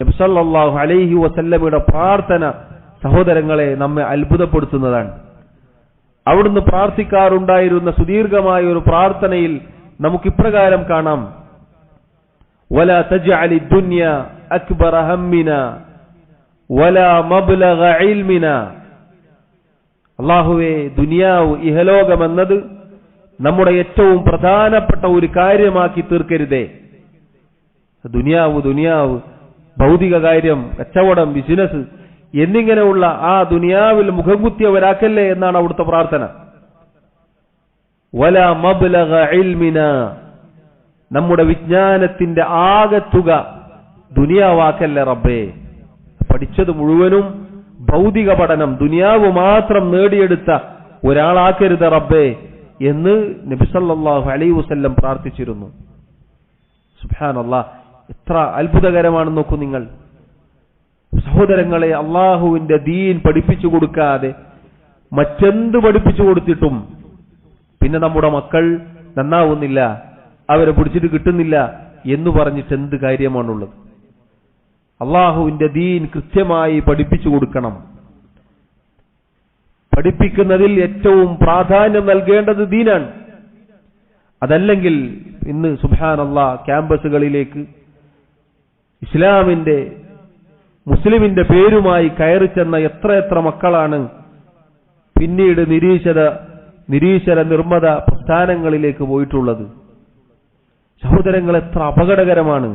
നബ്സല്ലാഹു അലൈഹി വസല്ലമയുടെ പ്രാർത്ഥന സഹോദരങ്ങളെ നമ്മെ അത്ഭുതപ്പെടുത്തുന്നതാണ്. അവിടുന്ന് പ്രാർത്ഥിക്കാറുണ്ടായിരുന്ന സുദീർഘമായ ഒരു പ്രാർത്ഥനയിൽ നമുക്ക് ഇപ്രകാരം കാണാം. വല തജ്അലി ദുനിയ അക്ബറ ഹമ്മിന വല മബ്ലഗ ഇൽമിന. അള്ളാഹുവേ ദുനിയാവ് ഇഹലോകമെന്നത് നമ്മുടെ ഏറ്റവും പ്രധാനപ്പെട്ട ഒരു കാര്യമാക്കി തീർക്കരുതേ. ദുനിയാവ് ദുനിയാവ് ഭൗതിക കാര്യം കച്ചവടം ബിസിനസ് എന്നിങ്ങനെയുള്ള ആ ദുനിയാവിൽ മുഖം കുത്തിയവരാക്കല്ലേ എന്നാണ് അവിടുത്തെ പ്രാർത്ഥന. വല മബ്ലഗ ഇൽമിന. നമ്മുടെ വിജ്ഞാനത്തിന്റെ ആകത്തുക ദുനിയാവാക്കല്ലേ റബ്ബേ. പഠിച്ചത് മുഴുവനും ഭൗതിക പഠനം ദുനിയാവ് മാത്രം നേടിയെടുത്ത ഒരാളാക്കരുത് റബ്ബേ എന്ന് നബിസല്ലാഹു അലൈ വസ്ല്ലം പ്രാർത്ഥിച്ചിരുന്നു. സുബാനല്ലാ എത്ര അത്ഭുതകരമാണെന്ന് നോക്കൂ നിങ്ങൾ. സഹോദരങ്ങളെ അള്ളാഹുവിന്റെ ദീൻ പഠിപ്പിച്ചു കൊടുക്കാതെ മറ്റെന്ത് പഠിപ്പിച്ചു കൊടുത്തിട്ടും പിന്നെ നമ്മുടെ മക്കൾ നന്നാവുന്നില്ല അവരെ പിടിച്ചിട്ട് കിട്ടുന്നില്ല എന്ന് പറഞ്ഞിട്ട് എന്ത് കാര്യമാണുള്ളത്? അള്ളാഹുവിന്റെ ദീൻ കൃത്യമായി പഠിപ്പിച്ചു കൊടുക്കണം. പഠിപ്പിക്കുന്നതിൽ ഏറ്റവും പ്രാധാന്യം നൽകേണ്ടത് ദീനാണ്. അതല്ലെങ്കിൽ ഇന്ന് അള്ളാ ക്യാമ്പസുകളിലേക്ക് ഇസ്ലാമിന്റെ മുസ്ലിമിന്റെ പേരുമായി കയറി ചെന്ന എത്ര എത്ര മക്കളാണ് പിന്നീട് നിരീശ്വര നിരീശ്വര നിർമ്മത പ്രസ്ഥാനങ്ങളിലേക്ക് പോയിട്ടുള്ളത്. സഹോദരങ്ങൾ എത്ര അപകടകരമാണ്.